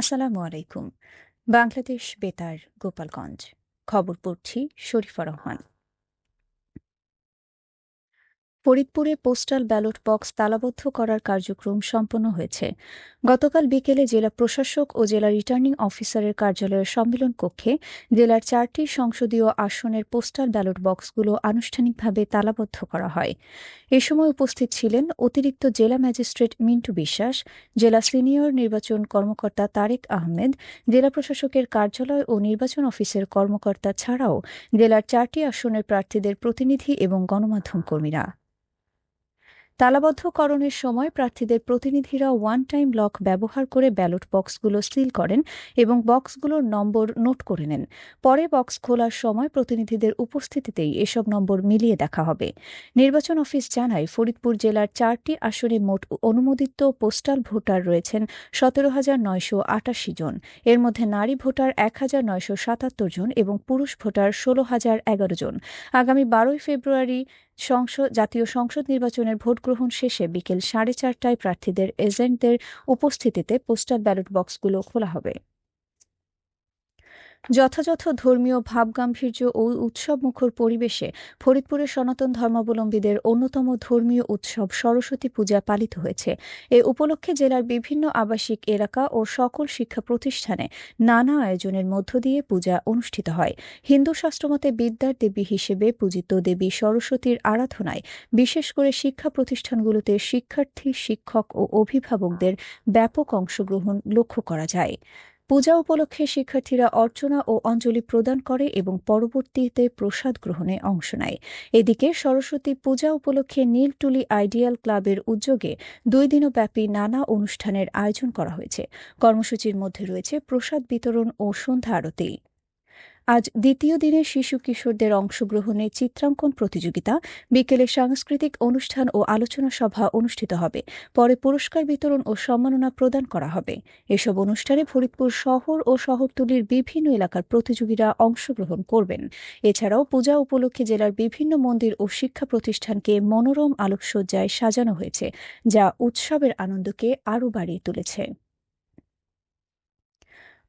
আসসালামু আলাইকুম। বাংলাদেশ বেতার গোপালগঞ্জ। খবর পড়ছি শরীফা রহমান। ফরিদপুরে পোস্টাল ব্যালট বক্স তালাবদ্ধ করার কার্যক্রম সম্পন্ন হয়েছে। গতকাল বিকেলে জেলা প্রশাসক ও জেলা রিটার্নিং অফিসারের কার্যালয়ের সম্মেলন কক্ষে জেলার চারটি সংসদীয় আসনের পোস্টাল ব্যালট বক্সগুলো আনুষ্ঠানিকভাবে তালাবদ্ধ করা হয়। এ সময় উপস্থিত ছিলেন অতিরিক্ত জেলা ম্যাজিস্ট্রেট মিন্টু বিশ্বাস, জেলা সিনিয়র নির্বাচন কর্মকর্তা তারেক আহমেদ, জেলা প্রশাসকের কার্যালয় ও নির্বাচন অফিসের কর্মকর্তা ছাড়াও জেলার চারটি আসনের প্রার্থীদের প্রতিনিধি এবং গণমাধ্যম কর্মীরা। তালাবদ্ধকরণের সময় প্রার্থীদের প্রতিনিধিরা ওয়ান টাইম লক ব্যবহার করে ব্যালট বক্সগুলো সিল করেন এবং বক্সগুলোর নম্বর নোট করে নেন। পরে বক্স খোলার সময় প্রতিনিধিদের উপস্থিতিতেই এসব নম্বর মিলিয়ে দেখা হবে। নির্বাচন অফিস জানায়, ফরিদপুর জেলার চারটি আসনে মোট অনুমোদিত পোস্টাল ভোটার রয়েছেন সতেরো হাজার নয়শো আটাশি জন। এর মধ্যে নারী ভোটার এক হাজার নয়শো সাতাত্তর জন এবং পুরুষ ভোটার ষোলো হাজার এগারো জন। আগামী বারোই ফেব্রুয়ারি সংসদ, জাতীয় সংসদ নির্বাচনের ভোট গ্রহণ শেষে বিকেল সাড়ে চারটায় প্রার্থীদের, এজেন্টদের উপস্থিতিতে পোস্টাল ব্যালট বক্সগুলো খোলা হবে। যথাযথ ধর্মীয় ভাবগাম্ভীর্য ও উৎসবমুখর পরিবেশে ফরিদপুরের সনাতন ধর্মাবলম্বীদের অন্যতম ধর্মীয় উৎসব সরস্বতী পূজা পালিত হয়েছে। এ উপলক্ষে জেলার বিভিন্ন আবাসিক এলাকা ও সকল শিক্ষা প্রতিষ্ঠানে নানা আয়োজনের মধ্য দিয়ে পূজা অনুষ্ঠিত হয়। হিন্দু শাস্ত্রমতে বিদ্যার দেবী হিসেবে পূজিত দেবী সরস্বতীর আরাধনায় বিশেষ করে শিক্ষা প্রতিষ্ঠানগুলোতে শিক্ষার্থী, শিক্ষক ও অভিভাবকদের ব্যাপক অংশগ্রহণ লক্ষ্য করা যায়। পূজা উপলক্ষে শিক্ষার্থীরা অর্চনা ও অঞ্জলি প্রদান করে এবং পরবর্তীতে প্রসাদ গ্রহণে অংশ নেয়। এদিকে সরস্বতী পূজা উপলক্ষে নীলটুলি আইডিয়াল ক্লাবের উদ্যোগে দুই দিনব্যাপী নানা অনুষ্ঠানের আয়োজন করা হয়েছে। কর্মসূচির মধ্যে রয়েছে প্রসাদ বিতরণ ও সন্ধ্যা আরতি। আজ দ্বিতীয় দিনে শিশু কিশোরদের অংশগ্রহণে চিত্রাঙ্কন প্রতিযোগিতা, বিকেলে সাংস্কৃতিক অনুষ্ঠান ও আলোচনা সভা অনুষ্ঠিত হবে। পরে পুরস্কার বিতরণ ও সম্মাননা প্রদান করা হবে। এসব অনুষ্ঠানে ফরিদপুর শহর ও শহরতলির বিভিন্ন এলাকার প্রতিযোগীরা অংশগ্রহণ করবেন। এছাড়াও পূজা উপলক্ষে জেলার বিভিন্ন মন্দির ও শিক্ষা প্রতিষ্ঠানকে মনোরম আলোকসজ্জায় সাজানো হয়েছে, যা উৎসবের আনন্দকে আরও বাড়িয়ে তুলেছে।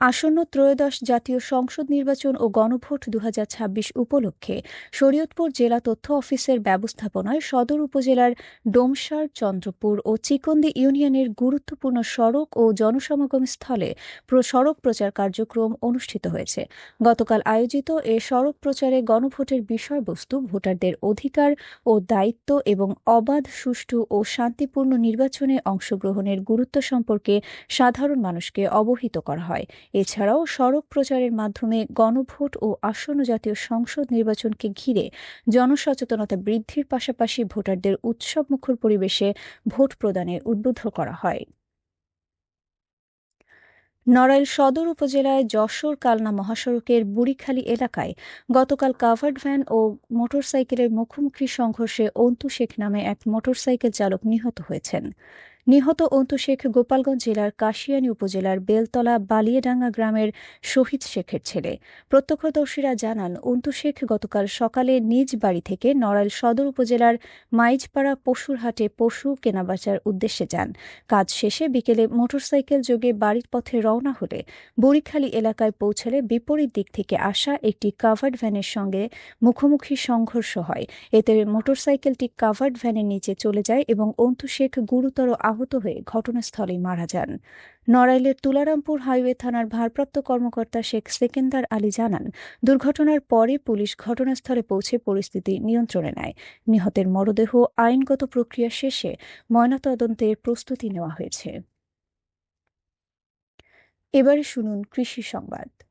আসন্ন ত্রয়োদশ জাতীয় সংসদ নির্বাচন ও গণভোট দু হাজার ছাব্বিশ উপলক্ষে শরীয়তপুর জেলা তথ্য অফিসের ব্যবস্থাপনায় সদর উপজেলার ডোমসার, চন্দ্রপুর ও চিকন্দি ইউনিয়নের গুরুত্বপূর্ণ সড়ক ও জনসমাগম স্থলে সড়ক প্রচার কার্যক্রম অনুষ্ঠিত হয়েছে। গতকাল আয়োজিত এ সড়ক প্রচারে গণভোটের বিষয়বস্তু, ভোটারদের অধিকার ও দায়িত্ব এবং অবাধ, সুষ্ঠু ও শান্তিপূর্ণ নির্বাচনে অংশগ্রহণের গুরুত্ব সম্পর্কে সাধারণ মানুষকে অবহিত করা হয়। এছাড়াও সড়ক প্রচারের মাধ্যমে গণভোট ও আসন্ন জাতীয় সংসদ নির্বাচনকে ঘিরে জনসচেতনতা বৃদ্ধির পাশাপাশি ভোটারদের উৎসবমুখর পরিবেশে ভোট প্রদানে উদ্বুদ্ধ করা হয়। নড়াইল সদর উপজেলায় যশোর কালনা মহাসড়কের বুড়িখালী এলাকায় গতকাল কাভার্ড ভ্যান ও মোটরসাইকেলের মুখোমুখি সংঘর্ষে অন্তু শেখ নামে এক মোটরসাইকেল চালক নিহত হয়েছেন। নিহত অন্তু শেখ গোপালগঞ্জ জেলার কাশিয়ানী উপজেলার বেলতলা বালিয়াডাঙ্গা গ্রামের শহীদ শেখের ছেলে। প্রত্যক্ষদর্শীরা জানান, অন্তু শেখ গতকাল সকালে নিজ বাড়ি থেকে নড়াইল সদর উপজেলার মাইজপাড়া পশুর হাটে পশু কেনাবেচার উদ্দেশ্যে যান। কাজ শেষে বিকেলে মোটরসাইকেল যোগে বাড়ির পথে রওনা হলে বুড়িখালী এলাকায় পৌঁছালে বিপরীত দিক থেকে আসা একটি কাভার্ড ভ্যানের সঙ্গে মুখোমুখি সংঘর্ষ হয়। এতে মোটরসাইকেলটি কাভার্ড ভ্যানের নিচে চলে যায় এবং অন্তু শেখ গুরুতর আহত আহত হয়ে ঘটনাস্থলে মারা যান। নড়াইলের তুলারামপুর হাইওয়ে থানার ভারপ্রাপ্ত কর্মকর্তা শেখ সেকেন্দার আলী জানান, দুর্ঘটনার পরে পুলিশ ঘটনাস্থলে পৌঁছে পরিস্থিতি নিয়ন্ত্রণে নেয়। নিহতের মরদেহ আইনগত প্রক্রিয়া শেষে ময়নাতদন্তের প্রস্তুতি নেওয়া হয়েছে। এবারে শুনুন কৃষি সংবাদ।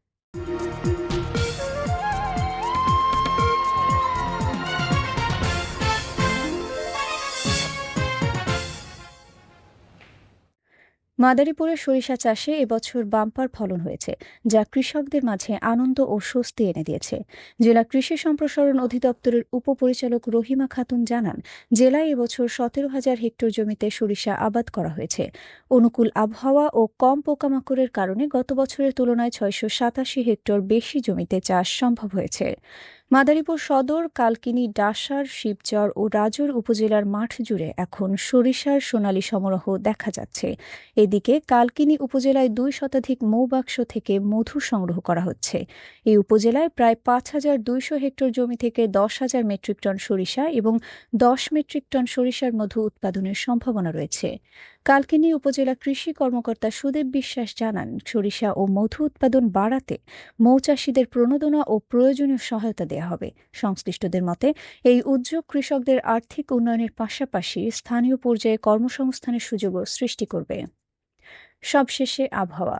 মাদারীপুরের সরিষা চাষে এবছর বাম্পার ফলন হয়েছে, যা কৃষকদের মাঝে আনন্দ ও স্বস্তি এনে দিয়েছে। জেলা কৃষি সম্প্রসারণ অধিদপ্তরের উপপরিচালক রহিমা খাতুন জানান, জেলায় এবছর সতেরো হাজার হেক্টর জমিতে সরিষা আবাদ করা হয়েছে। অনুকূল আবহাওয়া ও কম পোকামাকড়ের কারণে গত বছরের তুলনায় ছয়শো সাতাশি হেক্টর বেশি জমিতে চাষ সম্ভব হয়েছে। মাদারীপুর সদর, কালকিনি, ডাসার, শিবচর ও রাজুর উপজেলার মাঠ জুড়ে এখন সরিষার সোনালী সমারোহ দেখা যাচ্ছে। এদিকে কালকিনি উপজেলায় দুই শতাধিক মৌবাক্স থেকে মধু সংগ্রহ করা হচ্ছে। এই উপজেলায় প্রায় পাঁচ হাজার দুইশো হেক্টর জমি থেকে দশ হাজার মেট্রিক টন সরিষা এবং দশ মেট্রিক টন সরিষার মধু উৎপাদনের সম্ভাবনা রয়েছে। কালকিনি উপজেলা কৃষি কর্মকর্তা সুদেব বিশ্বাস জানান, সরিষা ও মধু উৎপাদন বাড়াতে মৌচাষীদের প্রণোদনা ও প্রয়োজনীয় সহায়তা দেওয়া হবে। সংশ্লিষ্টদের মতে, এই উদ্যোগ কৃষকদের আর্থিক উন্নয়নের পাশাপাশি স্থানীয় পর্যায়ে কর্মসংস্থানের সুযোগও সৃষ্টি করবে। সবশেষে আবহাওয়া।